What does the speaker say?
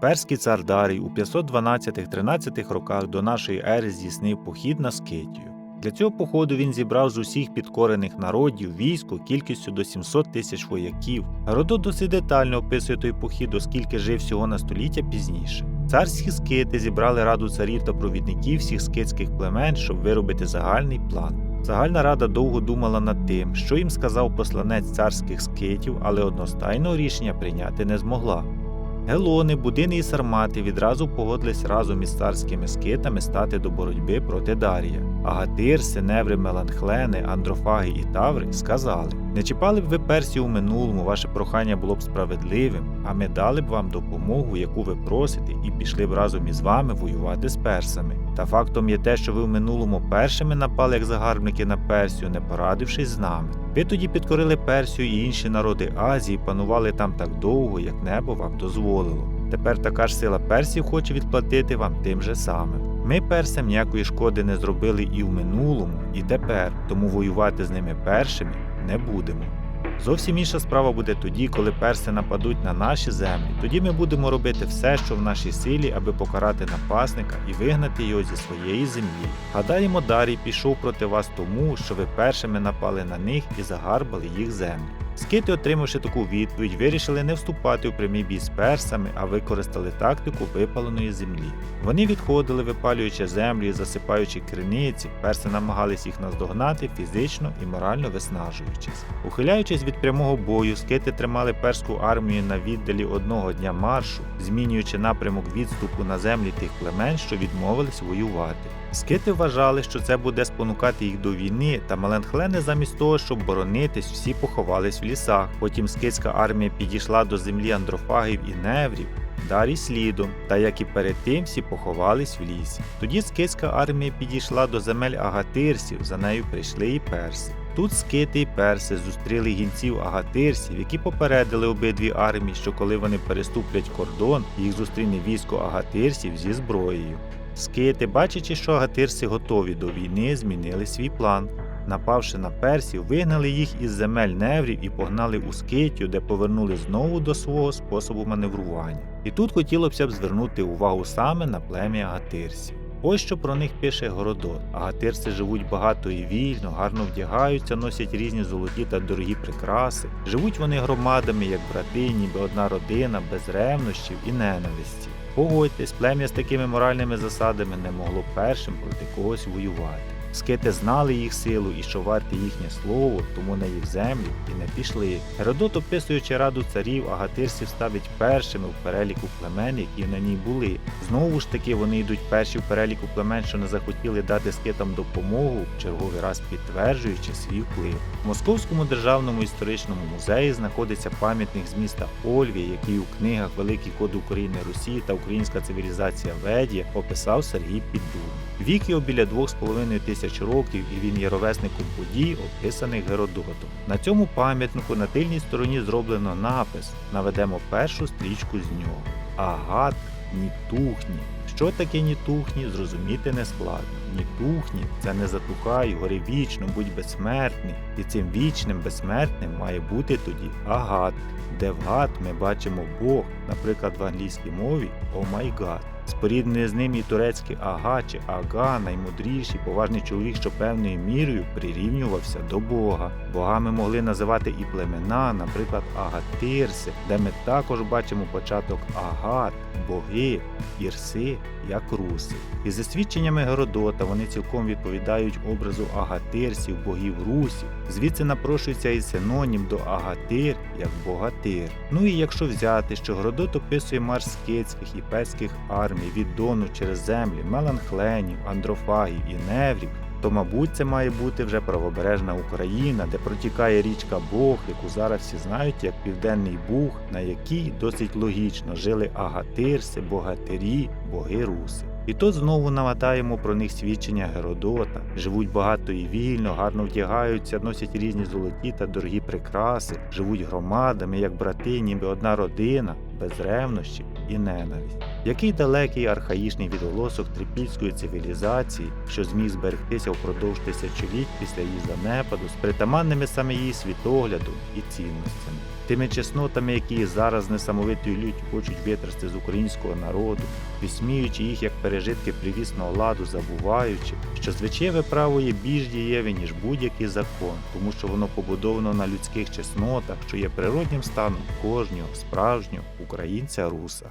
Перський цар Дарій у 512-13 роках до нашої ери здійснив похід на Скитію. Для цього походу він зібрав з усіх підкорених народів військо кількістю до 700 тисяч вояків. Геродот досить детально описує той похід, оскільки жив всього на століття пізніше. Царські скити зібрали раду царів та провідників всіх скитських племен, щоб виробити загальний план. Загальна рада довго думала над тим, що їм сказав посланець царських скитів, але одностайного рішення прийняти не змогла. Гелони, Будини і Сармати відразу погодились разом із царськими скитами стати до боротьби проти Дарія. Агатир, Синеври, Меланхлени, Андрофаги і Таври сказали: Не чіпали б ви Персію у минулому, ваше прохання було б справедливим, а ми дали б вам допомогу, яку ви просите, і пішли б разом із вами воювати з персами. Та фактом є те, що ви в минулому першими напали як загарбники на Персію, не порадившись з нами. Ви тоді підкорили Персію і інші народи Азії, панували там так довго, як небо вам дозволило. Тепер така ж сила персів хоче відплатити вам тим же самим. Ми персам ніякої шкоди не зробили і в минулому, і тепер, тому воювати з ними першими не будемо. Зовсім інша справа буде тоді, коли перси нападуть на наші землі. Тоді ми будемо робити все, що в нашій силі, аби покарати напасника і вигнати його зі своєї землі. Гадаємо, Дарій пішов проти вас тому, що ви першими напали на них і загарбали їх землі. Скити, отримавши таку відповідь, вирішили не вступати у прямий бій з персами, а використали тактику випаленої землі. Вони відходили, випалюючи землю і засипаючи криниці, перси намагались їх наздогнати фізично і морально виснажуючись. Ухиляючись від прямого бою, скити тримали перську армію на віддалі одного дня маршу, змінюючи напрямок відступу на землі тих племен, що відмовились воювати. Скити вважали, що це буде спонукати їх до війни, та маленхлени замість того, щоб боронитись, всі поховались в лісах. Потім скитська армія підійшла до землі андрофагів і неврів. Дарі слідом, та як і перед тим всі поховались в лісі. Тоді скитська армія підійшла до земель агатирсів, за нею прийшли і перси. Тут скити і перси зустріли гінців агатирсів, які попередили обидві армії, що коли вони переступлять кордон, їх зустріне військо агатирсів зі зброєю. Скити, бачачи, що агатирси готові до війни, змінили свій план. Напавши на персів, вигнали їх із земель неврів і погнали у Скитію, де повернули знову до свого способу маневрування. І тут хотілося б звернути увагу саме на плем'я агатирсів. Ось що про них пише Городот. Агатирці живуть багато і вільно, гарно вдягаються, носять різні золоті та дорогі прикраси. Живуть вони громадами, як брати, ніби одна родина, без ревнощів і ненависті. Погодьтесь, плем'я з такими моральними засадами не могло першим проти когось воювати. Скити знали їх силу і що варте їхнє слово, тому на їх землю і не пішли. Геродот, описуючи раду царів, агатирсів ставить першими в переліку племен, які на ній були. Знову ж таки, вони йдуть перші в переліку племен, що не захотіли дати скитам допомогу, в черговий раз підтверджуючи свій вплив. В Московському державному історичному музеї знаходиться пам'ятник з міста Ольві, який у книгах Великий код України Росії та Українська цивілізація Ведія описав Сергій Піддуб. Вік його біля 2,5 тисяч років, і він є ровесником подій, описаних Геродотом. На цьому пам'ятнику на тильній стороні зроблено напис. Наведемо першу стрічку з нього. Агат Нітухні. Що таке нітухні, зрозуміти не складно. Нітухні це не затухай, гори вічно, будь безсмертний. І цим вічним безсмертним має бути тоді агат, де в гад ми бачимо Бог, наприклад, в англійській мові «О май гад». Споріднений з ним і турецький ага чи ага, наймудріший, поважний чоловік, що певною мірою прирівнювався до Бога. Богами могли називати і племена, наприклад, агатирси, де ми також бачимо початок агат, боги, ірси, як руси. І за свідченнями Геродота вони цілком відповідають образу агатирсів, богів русів. Звідси напрошується і синонім до агатир як богатир. Ну і якщо взяти, що Геродот описує марш скитських і перських армій від Дону через землі, меланхленів, андрофагів і неврів, то, мабуть, це має бути вже правобережна Україна, де протікає річка Бог, яку зараз всі знають як Південний Буг, на якій досить логічно жили агатирси, богатирі, боги руси. І тут знову нагадаємо про них свідчення Геродота. Живуть багато і вільно, гарно вдягаються, носять різні золоті та дорогі прикраси, живуть громадами, як брати, ніби одна родина, без ревнощів і ненависть. Який далекий архаїчний відголосок трипільської цивілізації, що зміг зберегтися впродовж тисячоліть після її занепаду з притаманними саме її світоглядом і цінностями, тими чеснотами, які зараз несамовитою лють хочуть витрасти з українського народу, висміюючи їх як пережитки привісного ладу, забуваючи, що звичаєве право є більш дієве, ніж будь-який закон, тому що воно побудовано на людських чеснотах, що є природнім станом кожного справжнього українця руса.